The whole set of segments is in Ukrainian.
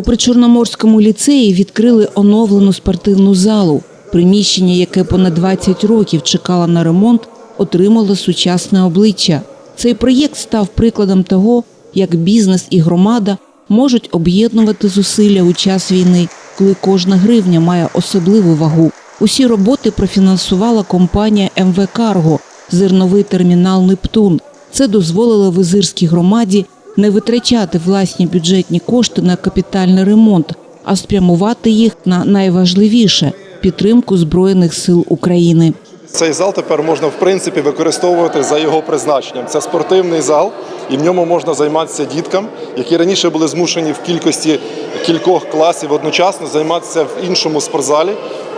У Причорноморському ліцеї відкрили оновлену спортивну залу. Приміщення, яке понад 20 років чекало на ремонт, отримало сучасне обличчя. Цей проєкт став прикладом того, як бізнес і громада можуть об'єднувати зусилля у час війни, коли кожна гривня має особливу вагу. Усі роботи профінансувала компанія МВ Карго, зерновий термінал Нептун. Це дозволило визирській громаді не витрачати власні бюджетні кошти на капітальний ремонт, а спрямувати їх на найважливіше підтримку Збройних сил України. Цей зал тепер можна в принципі використовувати за його призначенням. Це спортивний зал, і в ньому можна займатися діткам, які раніше були змушені в кількості кількох класів одночасно займатися в іншому спортзалі.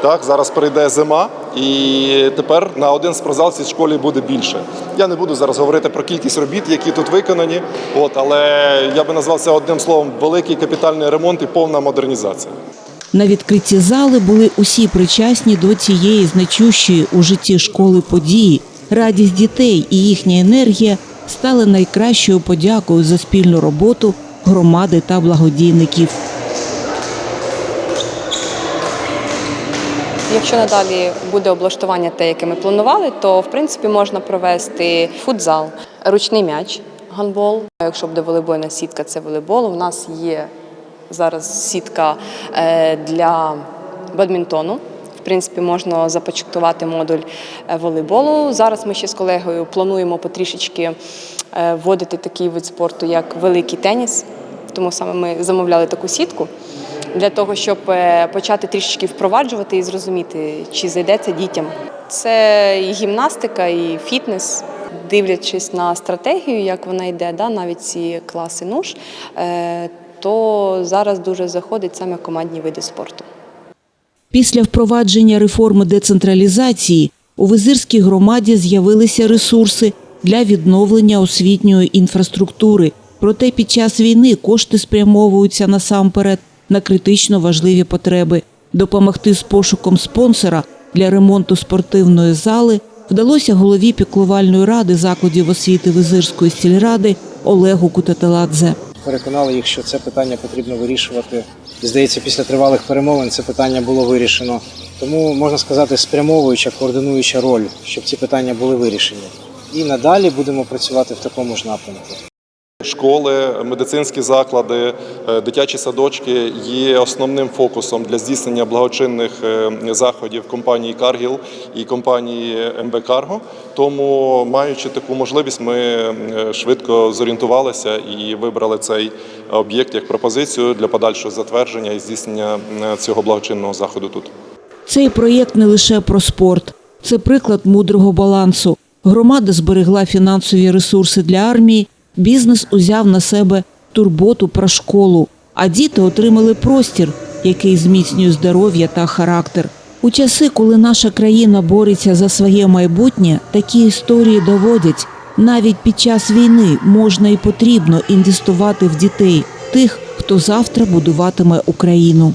Так, зараз прийде зима, і тепер на один спортзал в цій школі буде більше. Я не буду зараз говорити про кількість робіт, які тут виконані. От, але я би назвав це одним словом великий капітальний ремонт і повна модернізація. На відкритті зали були усі причасні до цієї значущої у житті школи події. Радість дітей і їхня енергія стали найкращою подякою за спільну роботу громади та благодійників. Якщо надалі буде облаштування те, яке ми планували, то в принципі можна провести футзал, ручний м'яч, гандбол. Якщо буде волейбольна сітка, це волейбол. У нас є зараз сітка е, для бадмінтону. В принципі, можна започаткувати модуль е, волейболу. Зараз ми ще з колегою плануємо потрішечки е, вводити такий вид спорту, як великий теніс. Тому саме ми замовляли таку сітку для того, щоб почати трішечки впроваджувати і зрозуміти, чи зайде це дітям. Це і гімнастика, і фітнес. Дивлячись на стратегію, як вона йде, да, навіть ці класи нуж, то зараз дуже заходить саме командні види спорту. Після впровадження реформи децентралізації у Визирській громаді з'явилися ресурси для відновлення освітньої інфраструктури. Проте під час війни кошти спрямовуються насамперед на критично важливі потреби. Допомогти з пошуком спонсора для ремонту спортивної зали вдалося голові піклувальної ради закладів освіти Визирської сільради Олегу Кутателадзе. Переконали їх, що це питання потрібно вирішувати. І, здається, після тривалих перемовин це питання було вирішено. Тому можна сказати, спрямовуюча, координуюча роль, щоб ці питання були вирішені. І надалі будемо працювати в такому ж напрямку. Школи, медицинські заклади, е, дитячі садочки є основним фокусом для здійснення благочинних е, заходів компанії Каргіл і компанії МБ Карго. Тому, маючи таку можливість, ми е, швидко зорієнтувалися і вибрали цей об'єкт як пропозицію для подальшого затвердження і здійснення цього благочинного заходу тут. Цей проєкт не лише про спорт, це приклад мудрого балансу. Громада зберегла фінансові ресурси для армії, бізнес узяв на себе турботу про школу, а діти отримали простір, який зміцнює здоров'я та характер. У часи, коли наша країна бореться за своє майбутнє, такі історії доводять. Навіть під час війни можна і потрібно інвестувати в дітей, тих, хто завтра будуватиме Україну.